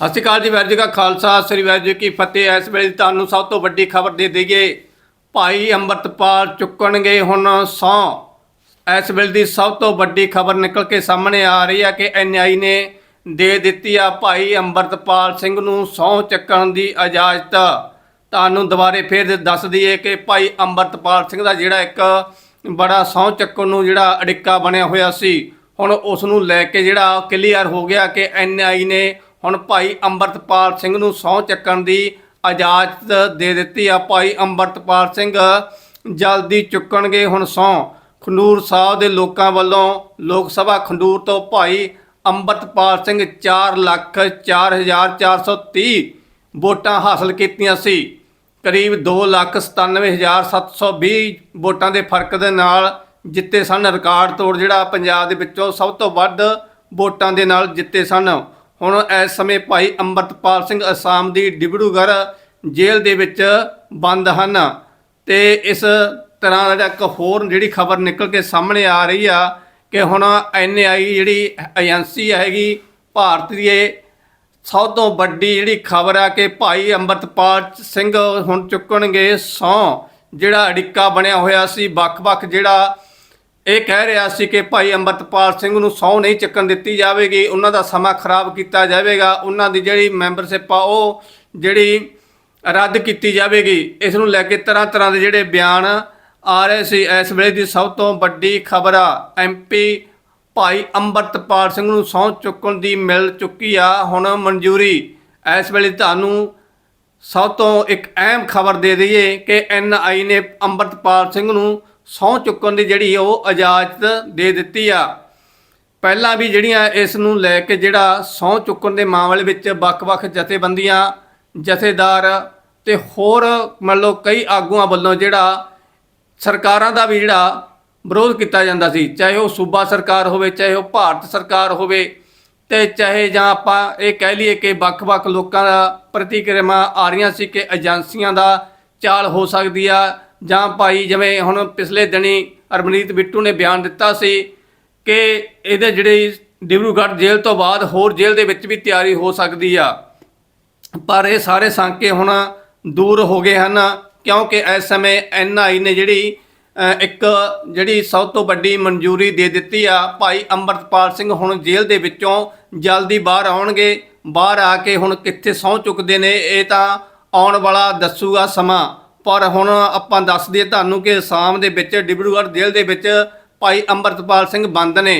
ਸਤਿ ਸ਼੍ਰੀ ਅਕਾਲ ਜੀ, ਵਾਹਿਗੁਰੂ ਜੀ ਕਾ ਖਾਲਸਾ, ਸ੍ਰੀ ਵਾਹਿਗੁਰੂ ਜੀ ਕੀ ਫਤਿਹ। ਇਸ ਵੇਲੇ ਤੁਹਾਨੂੰ ਸਭ ਤੋਂ ਵੱਡੀ ਖਬਰ ਦੇ ਦਈਏ। ਭਾਈ ਅੰਮ੍ਰਿਤਪਾਲ ਚੁੱਕਣਗੇ ਹੁਣ ਸਹੁੰ। ਇਸ ਵੇਲੇ ਦੀ ਸਭ ਤੋਂ ਵੱਡੀ ਖਬਰ ਨਿਕਲ ਕੇ ਸਾਹਮਣੇ ਆ ਰਹੀ ਹੈ ਕਿ ਐਨਆਈ ਨੇ ਦੇ ਦਿੱਤੀ ਆ ਭਾਈ ਅੰਮ੍ਰਿਤਪਾਲ ਸਿੰਘ ਨੂੰ ਸਹੁੰ ਚੱਕਣ ਦੀ ਇਜਾਜ਼ਤ। ਤੁਹਾਨੂੰ ਦੁਬਾਰੇ ਫੇਰ ਦੱਸ ਦਈਏ ਕਿ ਭਾਈ ਅੰਮ੍ਰਿਤਪਾਲ ਸਿੰਘ ਦਾ ਜਿਹੜਾ ਇੱਕ ਬੜਾ ਸਹੁੰ ਚੱਕਣ ਨੂੰ ਜਿਹੜਾ ਅੜਿੱਕਾ ਬਣਿਆ ਹੋਇਆ ਸੀ, ਹੁਣ ਉਸ ਨੂੰ ਲੈ ਕੇ ਜਿਹੜਾ ਕਲੀਅਰ ਹੋ ਗਿਆ ਕਿ ਐਨਆਈ ਨੇ ਹੁਣ ਭਾਈ ਅੰਮ੍ਰਿਤਪਾਲ ਸਿੰਘ ਨੂੰ ਸਹੁੰ ਚੱਕਣ ਦੀ ਇਜਾਜ਼ਤ ਦੇ ਦਿੱਤੀ ਆ। ਭਾਈ ਅੰਮ੍ਰਿਤਪਾਲ ਸਿੰਘ ਜਲਦੀ ਚੁੱਕਣਗੇ ਹੁਣ ਸਹੁੰ। ਖੰਡੂਰ ਸਾਹਿਬ ਦੇ ਲੋਕਾਂ ਵੱਲੋਂ ਲੋਕ ਸਭਾ ਖੰਡੂਰ ਤੋਂ ਭਾਈ ਅੰਮ੍ਰਿਤਪਾਲ ਸਿੰਘ 4 ਲੱਖ 4430 ਵੋਟਾਂ ਹਾਸਲ ਕੀਤੀਆਂ ਸੀ। ਕਰੀਬ 297720 ਵੋਟਾਂ ਦੇ ਫ਼ਰਕ ਦੇ ਨਾਲ ਜਿੱਤੇ ਸਨ। ਰਿਕਾਰਡ ਤੋੜ ਜਿਹੜਾ ਪੰਜਾਬ ਦੇ ਵਿੱਚੋਂ ਸਭ ਤੋਂ ਵੱਧ ਵੋਟਾਂ ਦੇ ਨਾਲ ਜਿੱਤੇ ਸਨ। ਹੁਣ ਇਸ ਸਮੇਂ ਭਾਈ ਅੰਮ੍ਰਿਤਪਾਲ ਸਿੰਘ ਅਸਾਮ ਦੀ ਡਿਬੜੂਗੜ੍ਹ ਜੇਲ੍ਹ ਦੇ ਵਿੱਚ ਬੰਦ ਹਨ ਤੇ ਇਸ ਤਰ੍ਹਾਂ ਦਾ ਇੱਕ ਹੋਰ ਜਿਹੜੀ ਖਬਰ ਨਿਕਲ ਕੇ ਸਾਹਮਣੇ ਆ ਰਹੀ ਆ ਕਿ ਹੁਣ ਐਨਆਈ ਜਿਹੜੀ ਏਜੰਸੀ ਹੈਗੀ ਭਾਰਤ ਦੀ ਇਹ ਸਭ ਤੋਂ ਵੱਡੀ ਜਿਹੜੀ ਖਬਰ ਆ ਕਿ ਭਾਈ ਅੰਮ੍ਰਿਤਪਾਲ ਸਿੰਘ ਹੁਣ ਚੁੱਕਣਗੇ ਸਹੁੰ, ਜਿਹੜਾ ਅੜਿੱਕਾ ਬਣਿਆ ਹੋਇਆ ਸੀ, ਵੱਖ-ਵੱਖ ਜਿਹੜਾ ਇਹ ਕਹਿ ਰਿਹਾ ਸੀ ਕਿ ਭਾਈ ਅੰਮ੍ਰਿਤਪਾਲ ਸਿੰਘ ਨੂੰ ਸਹੁੰ ਨਹੀਂ ਚੱਕਣ ਦਿੱਤੀ ਜਾਵੇਗੀ, ਉਹਨਾਂ ਦਾ ਸਮਾਂ ਖਰਾਬ ਕੀਤਾ ਜਾਵੇਗਾ, ਉਹਨਾਂ ਦੀ ਜਿਹੜੀ ਮੈਂਬਰਸ਼ਿਪ ਆ ਉਹ ਜਿਹੜੀ ਰੱਦ ਕੀਤੀ ਜਾਵੇਗੀ। ਇਸ ਨੂੰ ਲੈ ਕੇ ਤਰ੍ਹਾਂ ਤਰ੍ਹਾਂ ਦੇ ਜਿਹੜੇ ਬਿਆਨ ਆ ਰਹੇ ਸੀ, ਇਸ ਵੇਲੇ ਦੀ ਸਭ ਤੋਂ ਵੱਡੀ ਖਬਰ ਆ ਐਮਪੀ ਭਾਈ ਅੰਮ੍ਰਿਤਪਾਲ ਸਿੰਘ ਨੂੰ ਸਹੁੰ ਚੁੱਕਣ ਦੀ ਮਿਲ ਚੁੱਕੀ ਆ ਹੁਣ ਮਨਜ਼ੂਰੀ। ਇਸ ਵੇਲੇ ਤੁਹਾਨੂੰ ਸਭ ਤੋਂ ਇੱਕ ਅਹਿਮ ਖਬਰ ਦੇ ਦਈਏ ਕਿ ਐਨਆਈ ਨੇ ਅੰਮ੍ਰਿਤਪਾਲ ਸਿੰਘ ਨੂੰ ਸਹੁੰ ਚੁੱਕਣ ਦੀ ਜਿਹੜੀ ਉਹ ਇਜਾਜ਼ਤ ਦੇ ਦਿੱਤੀ ਆ। ਪਹਿਲਾਂ ਵੀ ਜਿਹੜੀਆਂ ਇਸ ਨੂੰ ਲੈ ਕੇ ਜਿਹੜਾ ਸਹੁੰ ਚੁੱਕਣ ਦੇ ਮਾਮਲੇ ਵਿੱਚ ਵੱਖ-ਵੱਖ ਜਥੇਬੰਦੀਆਂ, ਜਥੇਦਾਰ ਤੇ ਹੋਰ ਮੰਨ ਲਓ ਕਈ ਆਗੂਆਂ ਵੱਲੋਂ ਜਿਹੜਾ ਸਰਕਾਰਾਂ ਦਾ ਵੀ ਜਿਹੜਾ ਵਿਰੋਧ ਕੀਤਾ ਜਾਂਦਾ ਸੀ, ਚਾਹੇ ਉਹ ਸੂਬਾ ਸਰਕਾਰ ਹੋਵੇ, ਚਾਹੇ ਉਹ ਭਾਰਤ ਸਰਕਾਰ ਹੋਵੇ ਤੇ ਚਾਹੇ ਜਾਂ ਆਪਾਂ ਇਹ ਕਹਿ ਲਈਏ ਕਿ ਵੱਖ-ਵੱਖ ਲੋਕਾਂ ਦਾ ਪ੍ਰਤੀਕਿਰਮਾ ਆ ਰਹੀਆਂ ਸੀ ਕਿ ਏਜੰਸੀਆਂ ਦਾ ਚਾਲ ਹੋ ਸਕਦੀ ਆ ਜਾਂ ਭਾਈ ਜਿਵੇਂ ਹੁਣ ਪਿਛਲੇ ਦਿਨੀ ਅਰਮਨੀਤ ਬਿੱਟੂ ਨੇ ਬਿਆਨ ਦਿੱਤਾ ਸੀ ਕਿ ਇਹਦੇ ਜਿਹੜੇ ਡਿਬਰੂਗੜ੍ਹ ਜੇਲ੍ਹ ਤੋਂ ਬਾਅਦ ਹੋਰ ਜੇਲ੍ਹ ਦੇ ਵਿੱਚ ਵੀ ਤਿਆਰੀ ਹੋ ਸਕਦੀ ਆ। ਪਰ ਇਹ ਸਾਰੇ ਸਾਂਕੇ ਹੁਣ ਦੂਰ ਹੋ ਗਏ ਹਨ ਕਿਉਂਕਿ ਇਸ ਸਮੇਂ ਐਨਆਈ ਨੇ ਜਿਹੜੀ ਇੱਕ ਜਿਹੜੀ ਸਭ ਤੋਂ ਵੱਡੀ ਮਨਜ਼ੂਰੀ ਦੇ ਦਿੱਤੀ ਆ। ਭਾਈ ਅੰਮ੍ਰਿਤਪਾਲ ਸਿੰਘ ਹੁਣ ਜੇਲ੍ਹ ਦੇ ਵਿੱਚੋਂ ਜਲਦੀ ਬਾਹਰ ਆਉਣਗੇ। ਬਾਹਰ ਆ ਕੇ ਹੁਣ ਕਿੱਥੇ ਸਹੁੰ ਚੁੱਕਦੇ ਨੇ, ਇਹ ਤਾਂ ਆਉਣ ਵਾਲਾ ਦੱਸੂਗਾ ਸਮਾਂ। ਪਰ ਹੁਣ ਆਪਾਂ ਦੱਸ ਦਈਏ ਤੁਹਾਨੂੰ ਕਿ ਅਸਾਮ ਦੇ ਵਿੱਚ ਡਿਬਰੂਗੜ੍ਹ ਜੇਲ੍ਹ ਦੇ ਵਿੱਚ ਭਾਈ ਅੰਮ੍ਰਿਤਪਾਲ ਸਿੰਘ ਬੰਦ ਨੇ।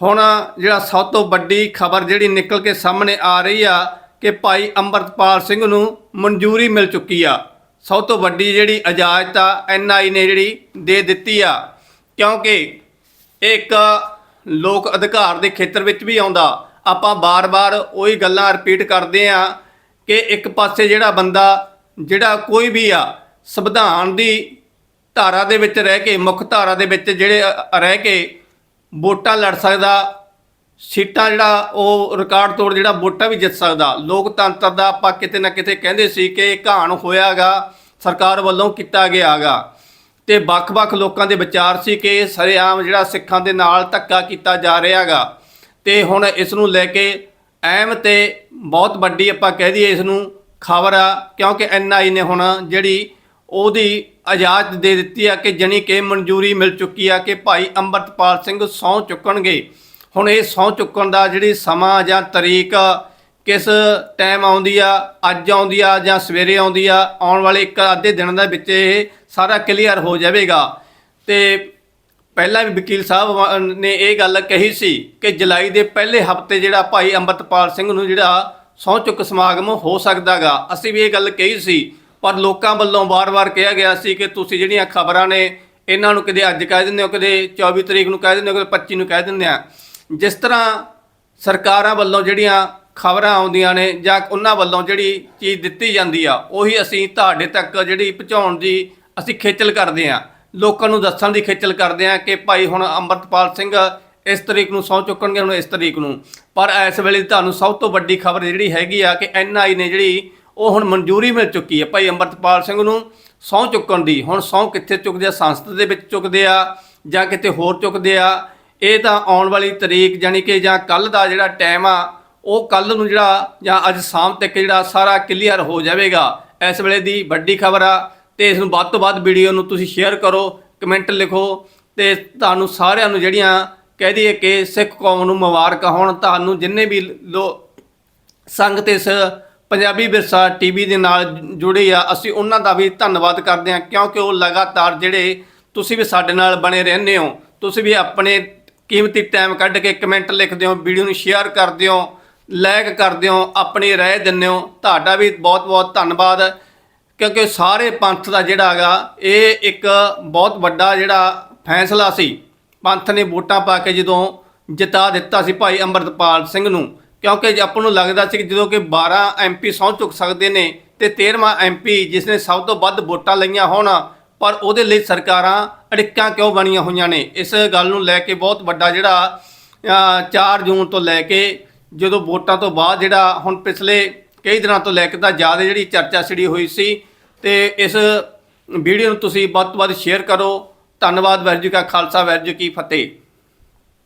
ਹੁਣ ਜਿਹੜਾ ਸਭ ਤੋਂ ਵੱਡੀ ਖਬਰ ਜਿਹੜੀ ਨਿਕਲ ਕੇ ਸਾਹਮਣੇ ਆ ਰਹੀ ਆ ਕਿ ਭਾਈ ਅੰਮ੍ਰਿਤਪਾਲ ਸਿੰਘ ਨੂੰ ਮਨਜ਼ੂਰੀ ਮਿਲ ਚੁੱਕੀ ਆ। ਸਭ ਤੋਂ ਵੱਡੀ ਜਿਹੜੀ ਇਜਾਜ਼ਤ ਆ ਐਨਆਈ ਨੇ ਜਿਹੜੀ ਦੇ ਦਿੱਤੀ ਆ। ਕਿਉਂਕਿ ਇਹ ਇੱਕ ਲੋਕ ਅਧਿਕਾਰ ਦੇ ਖੇਤਰ ਵਿੱਚ ਵੀ ਆਉਂਦਾ। ਆਪਾਂ ਬਾਰ-ਬਾਰ ਉਹੀ ਗੱਲਾਂ ਰਿਪੀਟ ਕਰਦੇ ਆ ਕਿ ਇੱਕ ਪਾਸੇ ਜਿਹੜਾ ਬੰਦਾ ਜਿਹੜਾ ਕੋਈ ਵੀ ਆ ਸੰਵਿਧਾਨ ਦੀ ਧਾਰਾ ਦੇ ਵਿੱਚ ਰਹਿ ਕੇ, ਮੁੱਖ ਧਾਰਾ ਦੇ ਵਿੱਚ ਜਿਹੜੇ ਰਹਿ ਕੇ ਵੋਟਾਂ ਲੜ ਸਕਦਾ, ਸੀਟਾਂ ਜਿਹੜਾ ਉਹ ਰਿਕਾਰਡ ਤੋੜ ਜਿਹੜਾ ਵੋਟਾਂ ਵੀ ਜਿੱਤ ਸਕਦਾ। ਲੋਕਤੰਤਰ ਦਾ ਆਪਾਂ ਕਿਤੇ ਨਾ ਕਿਤੇ ਕਹਿੰਦੇ ਸੀ ਕਿ ਇਹ ਘਾਣ ਹੋਇਆਗਾ, ਸਰਕਾਰ ਵੱਲੋਂ ਕੀਤਾ ਗਿਆਗਾ। ਤੇ ਵੱਖ-ਵੱਖ ਲੋਕਾਂ ਦੇ ਵਿਚਾਰ ਸੀ ਕਿ ਇਹ ਜਿਹੜਾ ਸਿੱਖਾਂ ਦੇ ਨਾਲ ਧੱਕਾ ਕੀਤਾ ਜਾ ਰਿਹਾਗਾ। ਤੇ ਹੁਣ ਇਸ ਨੂੰ ਲੈ ਕੇ ਐਮ ਤੇ ਬਹੁਤ ਵੱਡੀ ਆਪਾਂ ਕਹਿ ਦਈਏ ਇਸ ਨੂੰ ਖਬਰ ਆ, ਕਿਉਂਕਿ ਐਨਆਈ ਨੇ ਹੁਣ ਜਿਹੜੀ ਉਹਦੀ ਇਜਾਜ਼ਤ ਦੇ ਦਿੱਤੀ ਆ ਕਿ ਜਣੀ ਕਿ ਮਨਜ਼ੂਰੀ ਮਿਲ ਚੁੱਕੀ ਆ ਕਿ ਭਾਈ ਅੰਮ੍ਰਿਤਪਾਲ ਸਿੰਘ ਸਹੁੰ ਚੁੱਕਣਗੇ। ਹੁਣ ਇਹ ਸਹੁੰ ਚੁੱਕਣ ਦਾ ਜਿਹੜੀ ਸਮਾਂ ਜਾਂ ਤਰੀਕ ਕਿਸ ਟਾਈਮ ਆਉਂਦੀ ਆ, ਅੱਜ ਆਉਂਦੀ ਆ ਜਾਂ ਸਵੇਰੇ ਆਉਂਦੀ ਆ, ਆਉਣ ਵਾਲੇ ਇੱਕ ਅੱਧੇ ਦਿਨ ਦੇ ਵਿੱਚ ਇਹ ਸਾਰਾ ਕਲੀਅਰ ਹੋ ਜਾਵੇਗਾ। ਤੇ ਪਹਿਲਾਂ ਵੀ ਵਕੀਲ ਸਾਹਿਬ ਨੇ ਇਹ ਗੱਲ ਕਹੀ ਸੀ ਕਿ ਜੁਲਾਈ ਦੇ ਪਹਿਲੇ ਹਫ਼ਤੇ ਜਿਹੜਾ ਭਾਈ ਅੰਮ੍ਰਿਤਪਾਲ ਸਿੰਘ ਨੂੰ ਜਿਹੜਾ ਸਹੁੰ ਚੁੱਕ ਸਮਾਗਮ ਹੋ ਸਕਦਾਗਾ। ਅਸੀਂ ਵੀ ਇਹ ਗੱਲ ਕਹੀ ਸੀ ਪਰ ਲੋਕਾਂ ਵੱਲੋਂ ਵਾਰ-ਵਾਰ ਕਿਹਾ ਗਿਆ ਸੀ ਕਿ ਤੁਸੀਂ ਜਿਹੜੀਆਂ ਖਬਰਾਂ ਨੇ ਇਹਨਾਂ ਨੂੰ ਕਦੇ ਅੱਜ ਕਹਿ ਦਿੰਦੇ ਹੋ, ਕਦੇ 24 ਤਰੀਕ ਨੂੰ ਕਹਿ ਦਿੰਦੇ ਹੋ, ਕਦੇ 25 ਨੂੰ ਕਹਿ ਦਿੰਦੇ ਆ। ਜਿਸ ਤਰ੍ਹਾਂ ਸਰਕਾਰਾਂ ਵੱਲੋਂ ਜਿਹੜੀਆਂ ਖਬਰਾਂ ਆਉਂਦੀਆਂ ਨੇ ਜਾਂ ਉਹਨਾਂ ਵੱਲੋਂ ਜਿਹੜੀ ਚੀਜ਼ ਦਿੱਤੀ ਜਾਂਦੀ ਆ, ਉਹੀ ਅਸੀਂ ਤੁਹਾਡੇ ਤੱਕ ਜਿਹੜੀ ਪਹੁੰਚਾਉਣ ਦੀ ਅਸੀਂ ਖੇਚਲ ਕਰਦੇ ਆ। ਲੋਕਾਂ ਨੂੰ ਦੱਸਣ ਦੀ ਖੇਚਲ ਕਰਦੇ ਆ ਕਿ ਭਾਈ ਹੁਣ ਅੰਮ੍ਰਿਤਪਾਲ ਸਿੰਘ ਇਸ ਤਰੀਕ ਨੂੰ ਸਹੁੰ ਚੁੱਕਣਗੇ, ਹੁਣ ਇਸ ਤਰੀਕ ਨੂੰ। ਪਰ ਇਸ ਵੇਲੇ ਤੁਹਾਨੂੰ ਸਭ ਤੋਂ ਵੱਡੀ ਖਬਰ ਜਿਹੜੀ ਹੈਗੀ ਆ ਕਿ ਐਨਆਈ ਨੇ ਜਿਹੜੀ ਉਹ ਹੁਣ ਮਨਜ਼ੂਰੀ ਮਿਲ ਚੁੱਕੀ ਹੈ। ਭਾਈ ਅੰਮ੍ਰਿਤਪਾਲ ਸਿੰਘ ਨੂੰ ਸਹੁੰ ਚੁੱਕਣ ਦੀ। ਹੁਣ ਸਹੁੰ ਕਿੱਥੇ ਚੁੱਕਦੇ ਆ? ਸੰਸਦ ਦੇ ਵਿੱਚ ਚੁੱਕਦੇ ਆ ਜਾਂ ਕਿਤੇ ਹੋਰ ਚੁੱਕਦੇ ਆ? ਇਹ ਤਾਂ ਆਉਣ ਵਾਲੀ ਤਰੀਕ ਜਾਨੀ ਕਿ ਜਾਂ ਕੱਲ ਦਾ ਜਿਹੜਾ ਟਾਈਮ ਆ, ਉਹ ਕੱਲ ਨੂੰ ਜਿਹੜਾ ਜਾਂ ਅੱਜ ਸ਼ਾਮ ਤੱਕ ਜਿਹੜਾ ਸਾਰਾ ਕਲੀਅਰ ਹੋ ਜਾਵੇਗਾ। ਇਸ ਵੇਲੇ ਦੀ ਵੱਡੀ ਖਬਰ ਆ ਤੇ ਇਸ ਨੂੰ ਵੱਧ ਤੋਂ ਵੱਧ ਵੀਡੀਓ ਨੂੰ ਤੁਸੀਂ ਸ਼ੇਅਰ ਕਰੋ ਕਮੈਂਟ ਲਿਖੋ ਤੇ ਤੁਹਾਨੂੰ ਸਾਰਿਆਂ ਨੂੰ ਜਿਹੜੀਆਂ ਕਹਿ ਦਈਏ ਕਿ ਸਿੱਖ ਕੌਮ ਨੂੰ ਮੁਬਾਰਕ ਹੋਣ, ਤੁਹਾਨੂੰ ਜਿੰਨੇ ਵੀ ਲੋ ਸੰਗਤ ਇਸ ਪੰਜਾਬੀ ਵਿਰਸਾ ਟੀਵੀ ਦੇ ਨਾਲ ਜੁੜੇ ਆ। ਅਸੀਂ ਉਹਨਾਂ ਦਾ ਵੀ ਧੰਨਵਾਦ ਕਰਦੇ ਹਾਂ, ਕਿਉਂਕਿ ਉਹ ਲਗਾਤਾਰ ਜਿਹੜੇ ਤੁਸੀਂ ਵੀ ਸਾਡੇ ਨਾਲ ਬਣੇ ਰਹਿੰਦੇ ਹੋ, ਤੁਸੀਂ ਵੀ ਆਪਣੇ ਕੀਮਤੀ ਟਾਈਮ ਕੱਢ ਕੇ ਕਮੈਂਟ ਲਿਖਦੇ ਹੋ, ਵੀਡੀਓ ਨੂੰ ਸ਼ੇਅਰ ਕਰਦੇ ਹੋ, ਲਾਈਕ ਕਰਦੇ ਹੋ, ਆਪਣੀ ਰਾਏ ਦਿੰਦੇ ਹੋ। ਤੁਹਾਡਾ ਵੀ ਬਹੁਤ-ਬਹੁਤ ਧੰਨਵਾਦ, ਕਿਉਂਕਿ ਸਾਰੇ ਪੰਥ ਦਾ ਜਿਹੜਾ ਹੈਗਾ, ਇਹ ਇੱਕ ਬਹੁਤ ਵੱਡਾ ਜਿਹੜਾ ਫੈਸਲਾ ਸੀ। ਪੰਥ ਨੇ ਵੋਟਾਂ ਪਾ ਕੇ ਜਦੋਂ ਜਿਤਾ ਦਿੱਤਾ ਸੀ ਭਾਈ ਅੰਮ੍ਰਿਤਪਾਲ ਸਿੰਘ ਨੂੰ ਕਿਉਂਕਿ ਜੇ ਆਪਾਂ ਨੂੰ ਲੱਗਦਾ ਸੀ ਕਿ ਜਦੋਂ ਕਿ 12 ਐਮਪੀ ਸਹੁੰ ਚੁੱਕ ਸਕਦੇ ਨੇ ਤੇ 13ਵਾਂ ਐਮਪੀ ਜਿਸ ਨੇ ਸਭ ਤੋਂ ਵੱਧ ਵੋਟਾਂ ਲਈਆਂ ਹੋਣ ਪਰ ਉਹਦੇ ਲਈ ਸਰਕਾਰਾਂ ਅੜਿੱਕਾਂ ਕਿਉਂ ਬਣੀਆਂ ਹੋਈਆਂ ਨੇ? ਇਸ ਗੱਲ ਨੂੰ ਲੈ ਕੇ ਬਹੁਤ ਵੱਡਾ ਜਿਹੜਾ ਅ, 4 ਜੂਨ ਤੋਂ ਲੈ ਕੇ ਜਦੋਂ ਵੋਟਾਂ ਤੋਂ ਬਾਅਦ ਜਿਹੜਾ ਹੁਣ ਪਿਛਲੇ ਕਈ ਦਿਨਾਂ ਤੋਂ ਲੈ ਕੇ ਤਾਂ ਜ਼ਿਆਦਾ ਜਿਹੜੀ ਚਰਚਾ ਛਿੜੀ ਹੋਈ ਸੀ ਤੇ ਇਸ ਵੀਡੀਓ ਨੂੰ ਤੁਸੀਂ ਵੱਧ ਤੋਂ ਵੱਧ ਸ਼ੇਅਰ ਕਰੋ। ਧੰਨਵਾਦ ਵਾਹਿਗੁਰੂ ਜੀ ਕਾ ਖਾਲਸਾ ਵਾਹਿਗੁਰੂ ਜੀ ਕੀ ਫਤਿਹ।